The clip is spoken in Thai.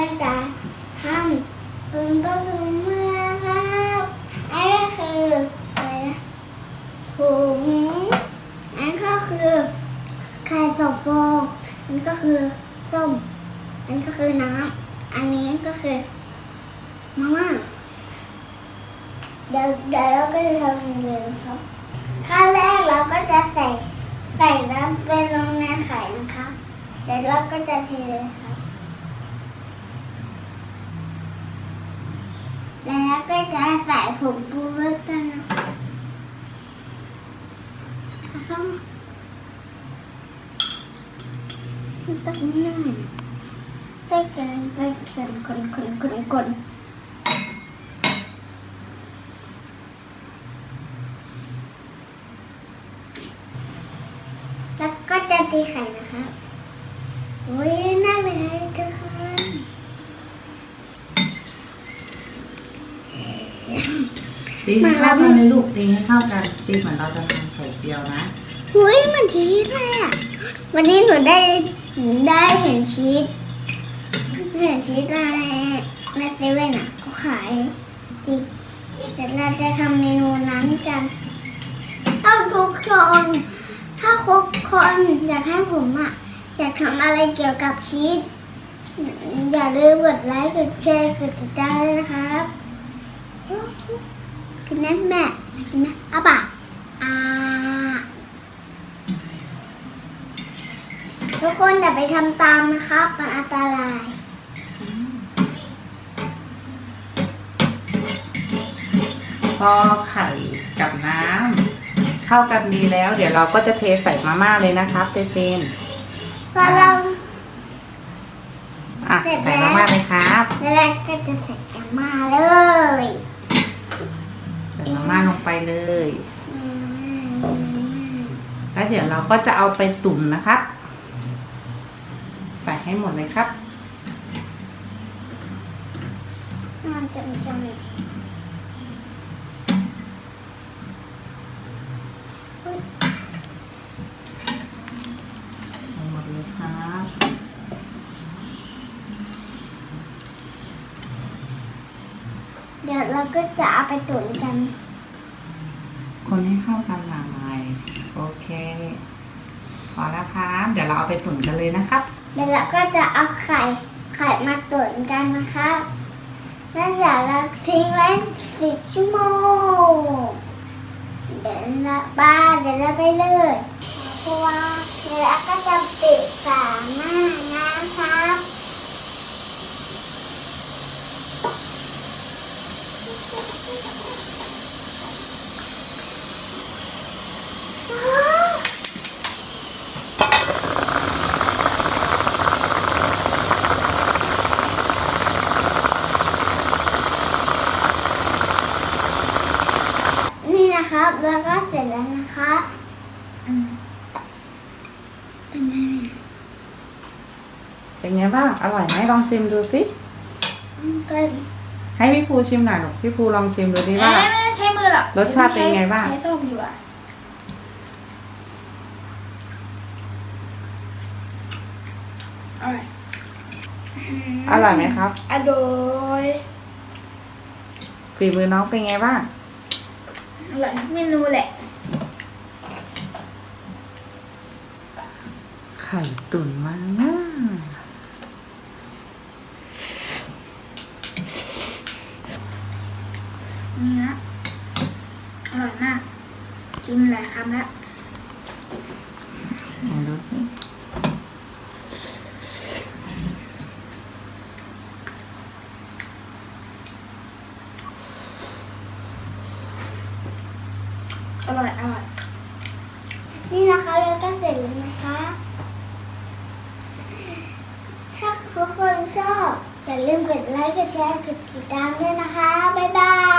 พื่อการทำคุณก็คือเมื่อครับอันก็คืออะไรนะถุงอันก็คือไข่สองฟองอันก็คือส้ม อันก็คือน้ำอันนี้ก็คือมาม่าเดี๋ยวเดี๋ยวเราก็จะทำเลยนครับขั้นแรกเราก็จะใส่ใส่น้ำเป็นลงในไข่นะคะเดี๋ยวเราก็จะเทเลยครับ แล้วก็จะใส่ผงปรุงรสกันนะครับส้มตักหน้าตักกันตักกันคนคนคนคนแล้วก็จะตีไข่นะครับโอ้ยน่าเลยทุกคน ตีให้เข้ากันเลยลูกตีให้เข้ากันตีเหมือนเราจะทำไข่เจียวนะเฮ้ยมันชีสเลยอะวันนี้หนูได้หนูได้เห็นชีสเห็นชีสในในเซเว่นอะเขาขายดิเดี๋ยวเราจะทำเมนูนั้นกันเอาทุกคนถ้าทุกคนอยากให้ผมอะอยากทำอะไรเกี่ยวกับชีสอย่าลืมกดไลค์กดแชร์กดติดตามด้วยนะครับ กินนะแม่กินนะอาปากอ่าทุกคนอย่าไปทำตามนะครับมันอันตรายพอไข่กับน้ำเข้ากันดีแล้ว เดี๋ยวเราก็จะเทใส่มาม่าเลยนะครับเตชินพอเราอะเสร็จใส่แล้วมาม่าเลยครับ แล้วเราก็จะใส่แกงมาเลยใส่ มาม่าลงไปเลยอืมแล้วเดี๋ยวเราก็จะเอาไปตุ๋นนะครับ ใส่ให้หมดเลยครับ มันจะมันจะมีอุ๊ย ใส่หมดเลยครับ เดี๋ยวเรา ก็จะเอาไปตุ๋นกัน คนให้เข้ากันหน่อยโอเค พอแล้วครับ เดี๋ยวเราเอาไปตุ๋นกันเลยนะครับเดี๋ยวเราก็จะเอาไข่ไข่มาตุ๋นกันนะคะแล้วเดี๋ยวเราทิ้งไว้สิบชั่วโมง เดี๋ยวเราบ้านเดี๋ยวเราไปเลยเพราะว่าเดี๋ยวเราก็จะปิดฝาหน้านะครับนี่นะ ครับ แล้วก็เสร็จแล้วนะครับอืมทำไมเนี่ยเป็นไงบ้าง อร่อยไหมลองชิมดูสิอืมก็ให้พี่ภูชิมหน่อยหนูกพี่ภูลองชิมดูดิว่าเอ้ยไม่ต้องใช้มือหรอกรสชาติเป็นไงบ้าง ใช้ส้มดีกว่าอร่อยอร่อยไหมครับ อร่อยฝีมือน้องเป็นไงบ้าง อร่อยเมนูแหละ ไข่ตุ๋นมาม่านี่นะอร่อยมาก กินหลายคำแล้ว ลองดูสิ อร่อยอร่อย นี่นะคะแล้วก็เสร็จแล้วนะคะ ถ้าทุกคน ชอบ อย่าลืมกดไลค์ กดแชร์ กดติดตามด้วยนะคะ บ๊ายบายบ๊ายบาย